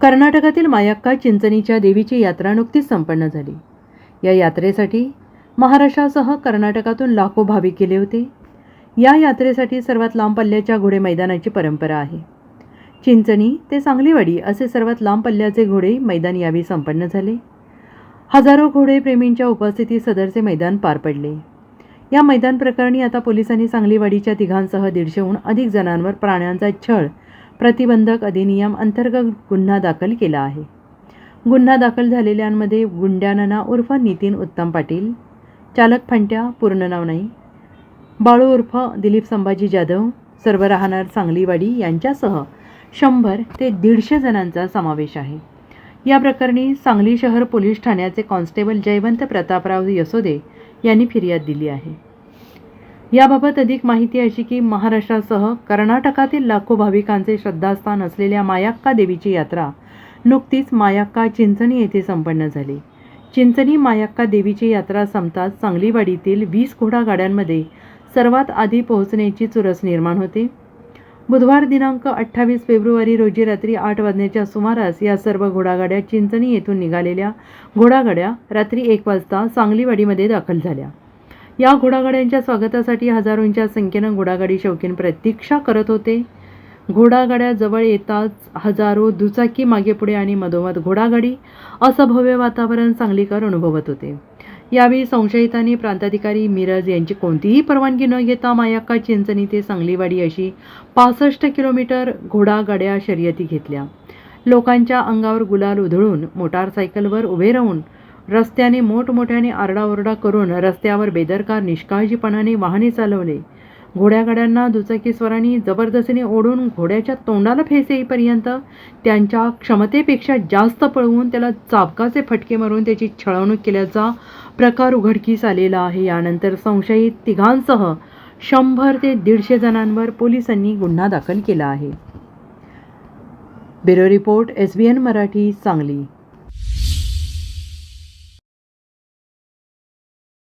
कर्नाटकातील मायाक्का चिंचणीच्या देवीची यात्रा नुकतीच संपन्न झाली. या यात्रेसाठी महाराष्ट्रासह कर्नाटकातून लाखो भाविक गेले होते. या यात्रेसाठी सर्वात लांब पल्ल्याच्या घोडे मैदानाची परंपरा आहे. चिंचणी ते सांगलीवाडी असे सर्वात लांब पल्ल्याचे घोडे मैदान यावेळी संपन्न झाले. हजारो घोडे प्रेमींच्या उपस्थितीत सदरचे मैदान पार पडले. या मैदान प्रकरणी आता पोलिसांनी सांगलीवाडीच्या तिघांसह दीडशेहून अधिक जणांवर प्राण्यांचा छळ प्रतिबंधक अधिनियम अंतर्गत गुन्हा दाखल केला आहे. गुन्हा दाखल झालेल्यांमध्ये गुंड्यानना उर्फ नितीन उत्तम पाटील चालक फंट्या पूर्ण नाव नाही बाळू उर्फ दिलीप संभाजी जाधव सर्व राहणार सांगलीवाडी यांच्यासह शंभर ते दीडशे जणांचा समावेश आहे. या प्रकरणी सांगली शहर पोलीस ठाण्याचे कॉन्स्टेबल जयवंत प्रतापराव यसोदे यांनी फिर्याद दिली आहे. याबाबत अधिक माहिती अशी की महाराष्ट्रासह कर्नाटकातील लाखो भाविकांचे श्रद्धास्थान असलेल्या मायाक्का देवीची यात्रा नुकतीच मायाक्का चिंचणी येथे संपन्न झाली. चिंचणी मायाक्का देवीची यात्रा संपताच सांगलीवाडीतील वीस घोडागाड्यांमध्ये सर्वात आधी पोहोचण्याची चुरस निर्माण होते. बुधवार दिनांक अठ्ठावीस फेब्रुवारी रोजी रात्री आठ वाजण्याच्या सुमारास या सर्व घोडागाड्या चिंचणी येथून निघालेल्या घोडागाड्या रात्री एक वाजता सांगलीवाडीमध्ये दाखल झाल्या. या घोडागाड्यांच्या स्वागतासाठी हजारोंच्या संख्येनं घोडागाडी शौकीन प्रतीक्षा करत होते. घोडागाड्या जवळ येताच हजारो दुचाकी मागे पुढे आणि मधोमध घोडागाडी असं भव्य वातावरण सांगलीकर अनुभवत होते. यावेळी संशयितांनी प्रांताधिकारी मिरज यांची कोणतीही परवानगी न घेता मायाक्का चिंचणी ते सांगलीवाडी अशी पासष्ट किलोमीटर घोडागाड्या शर्यती घेतल्या. लोकांच्या अंगावर गुलाल उधळून मोटारसायकलवर उभे राहून रस्त्याने मोठमोठ्याने आरडाओरडा करून रस्त्यावर बेदरकार निष्काळजीपणाने वाहने चालवले. घोड्यागाड्यांना दुचाकीस्वरांनी जबरदस्तीने ओढून घोड्याच्या तोंडाला फेस येईपर्यंत त्यांच्या क्षमतेपेक्षा जास्त पळवून त्याला चाबकाचे फटके मारून त्याची छळवणूक केल्याचा प्रकार उघडकीस आलेला आहे. यानंतर संशयित तिघांसह शंभर ते दीडशे जणांवर पोलिसांनी गुन्हा दाखल केला आहे. Bureau report S B N Marathi Sangli.